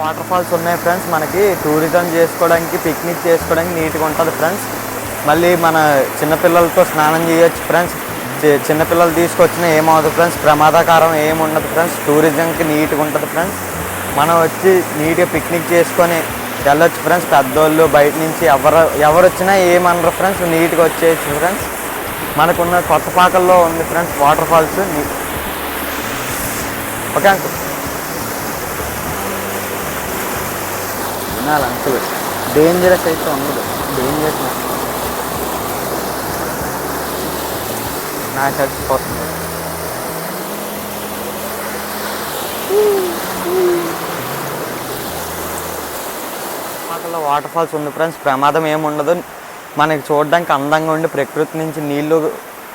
Water falls ఉన్నాయి friends. మనకి tourism చేసుకోవడానికి పిక్నిక్ చేసుకోవడానికి నీట్గా ఉంటుంది ఫ్రెండ్స్. మళ్ళీ మన చిన్నపిల్లలతో స్నానం చేయొచ్చు ఫ్రెండ్స్. చిన్నపిల్లలు తీసుకొచ్చినా ఏమవుతుంది ఫ్రెండ్స్. ప్రమాదకరం ఏముండదు ఫ్రెండ్స్. టూరిజంకి నీట్గా ఉంటుంది ఫ్రెండ్స్. మనం వచ్చి నీట్గా పిక్నిక్ చేసుకొని వెళ్ళొచ్చు ఫ్రెండ్స్. పెద్దోళ్ళు బయట నుంచి ఎవరు ఎవరు వచ్చినా ఏమనరు ఫ్రెండ్స్. నీట్గా వచ్చేయచ్చు ఫ్రెండ్స్. మనకున్న కొత్తపాకల్లో ఉంది friends water falls. Okay uncle. తినాలి అంకుల్ డేంజరస్ అయితే ఉండదు. డేంజరస్ నాకు చచ్చిపోతుంది వాటర్ ఫాల్స్ ఉంది ఫ్రెండ్స్ ప్రమాదం ఏముండదు మనకి చూడడానికి అందంగా ఉండి ప్రకృతి నుంచి నీళ్ళు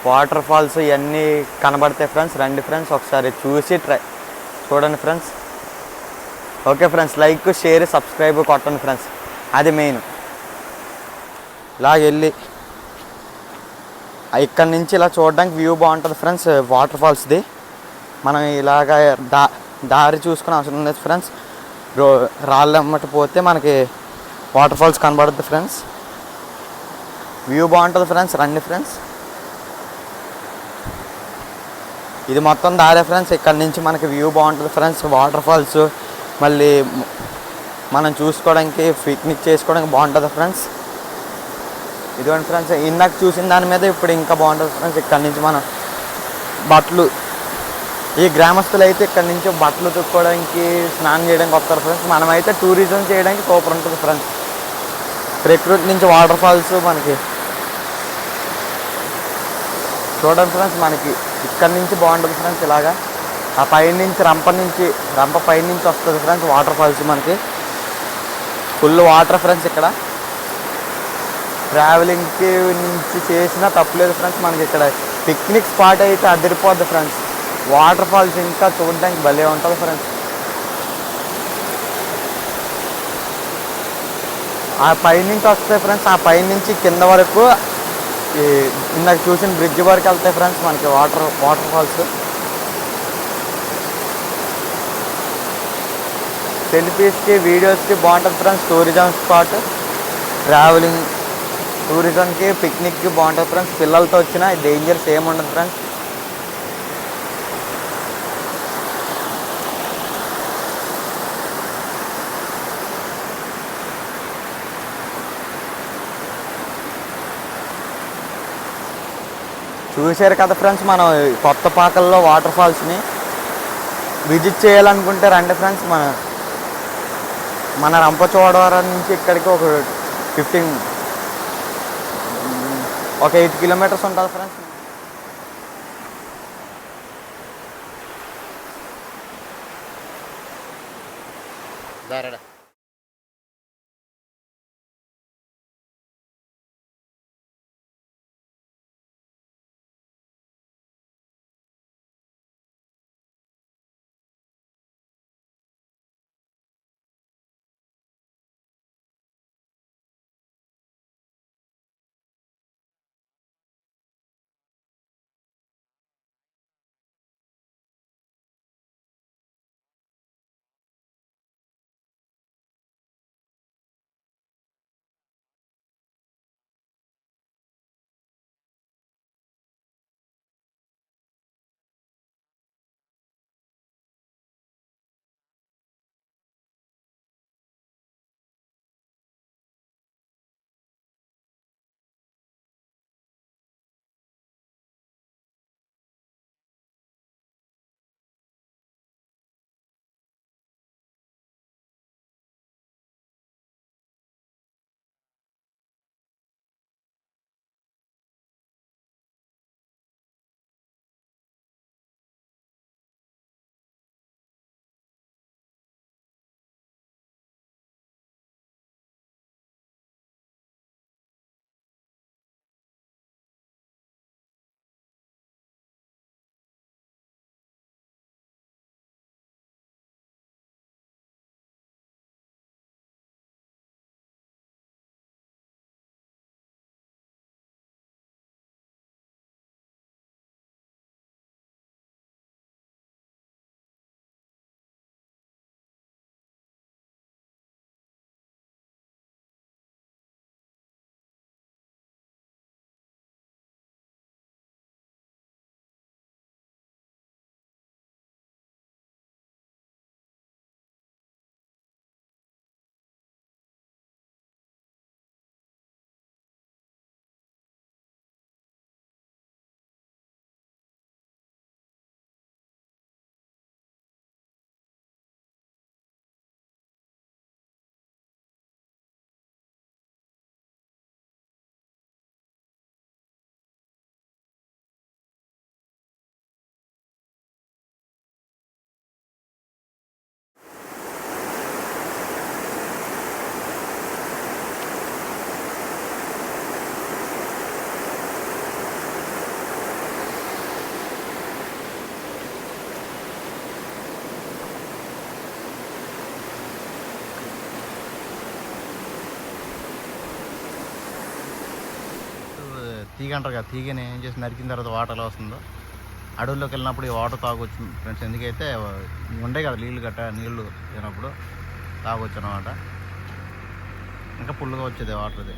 వాటర్ ఫాల్స్ ఇవన్నీ కనబడతాయి ఫ్రెండ్స్ రండి ఫ్రెండ్స్ ఒకసారి చూసి ట్రై చూడండి friends okay friends like share subscribe కొట్టండి ఫ్రెండ్స్. అది మెయిన్. ఇలా వెళ్ళి ఇక్కడ నుంచి ఇలా చూడడానికి వ్యూ బాగుంటుంది ఫ్రెండ్స్ వాటర్ ఫాల్స్ది. మనం ఇలాగ దా దారి చూసుకుని అవసరం లేదు ఫ్రెండ్స్. రో రాళ్ళు పోతే మనకి వాటర్ ఫాల్స్ కనబడుద్ది ఫ్రెండ్స్. వ్యూ బాగుంటుంది ఫ్రెండ్స్ రండి ఫ్రెండ్స్. ఇది మొత్తం దారే ఫ్రెండ్స్ ఇక్కడ నుంచి మనకి వ్యూ బాగుంటుంది ఫ్రెండ్స్ వాటర్ ఫాల్స్. మళ్ళీ మనం చూసుకోవడానికి పిక్నిక్ చేసుకోవడానికి బాగుంటుంది ఫ్రెండ్స్ ఇదిగోండి ఫ్రెండ్స్ ఇందాక చూసిన దాని మీద ఇప్పుడు ఇంకా బాగుంటుంది ఫ్రెండ్స్ ఇక్కడ నుంచి మనం బట్టలు ఈ గ్రామస్తులు అయితే ఇక్కడ నుంచి బట్టలు తుక్కోవడానికి స్నానం చేయడానికి వస్తారు ఫ్రెండ్స్ మనమైతే టూరిజం చేయడానికి సూపర్ ఉంటుంది ఫ్రెండ్స్ ప్రకృతి నుంచి వాటర్ ఫాల్స్ మనకి. చూడండి ఫ్రెండ్స్ మనకి ఇక్కడ నుంచి బాగుంటుంది ఫ్రెండ్స్ ఇలాగా. ఆ పైనుంచి రంప నుంచి రంప పైనుంచి వస్తుంది ఫ్రెండ్స్ వాటర్ ఫాల్స్ మనకి. ఫుల్ వాటర్ ఫ్రెండ్స్ ఇక్కడ. ట్రావెలింగ్కి నుంచి చేసినా తప్పలేదు ఫ్రెండ్స్ మనకి ఇక్కడ. పిక్నిక్ స్పాట్ అయితే అదిరిపోద్ది ఫ్రెండ్స్ వాటర్ ఫాల్స్ ఇంకా చూడడానికి భలే ఉంటుంది ఫ్రెండ్స్ ఆ పైనుంచి వస్తాయి ఫ్రెండ్స్ ఆ పైనుంచి కింద వరకు ఈ ఇందాక చూసిన బ్రిడ్జ్ వరకు వెళ్తాయి ఫ్రెండ్స్ మనకి వాటర్ వాటర్ ఫాల్స్ సెల్ఫీస్కి వీడియోస్కి బాగుంటుంది ఫ్రెండ్స్. టూరిజం స్పాట్ ట్రావెలింగ్ టూరిజంకి పిక్నిక్కి బాగుంటుంది ఫ్రెండ్స్. పిల్లలతో వచ్చినా డేంజర్స్ ఏముండదు ఫ్రెండ్స్. చూశారు కదా ఫ్రెండ్స్ మనం కొత్త పాకల్లో వాటర్ ఫాల్స్ని విజిట్ చేయాలనుకుంటే రండి ఫ్రెండ్స్ మన మన రంపచోడవరం నుంచి ఇక్కడికి ఒక ఫిఫ్టీన్ ఒక ఎయిట్ కిలోమీటర్స్ ఉంటుంది ఫ్రెండ్స్ దారడా. తీగ అంటారు కదా తీగని ఏం చేసి నరికిన తర్వాత వాటర్ ఎలా వస్తుందో. అడవుల్లోకి వెళ్ళినప్పుడు ఈ వాటర్ తాగొచ్చు ఫ్రెండ్స్. ఎందుకైతే ఉండే కదా నీళ్ళు గట్ట నీళ్ళు లేనప్పుడు తాగొచ్చు అనమాట ఇంకా పుల్లుగా వచ్చేది వాటర్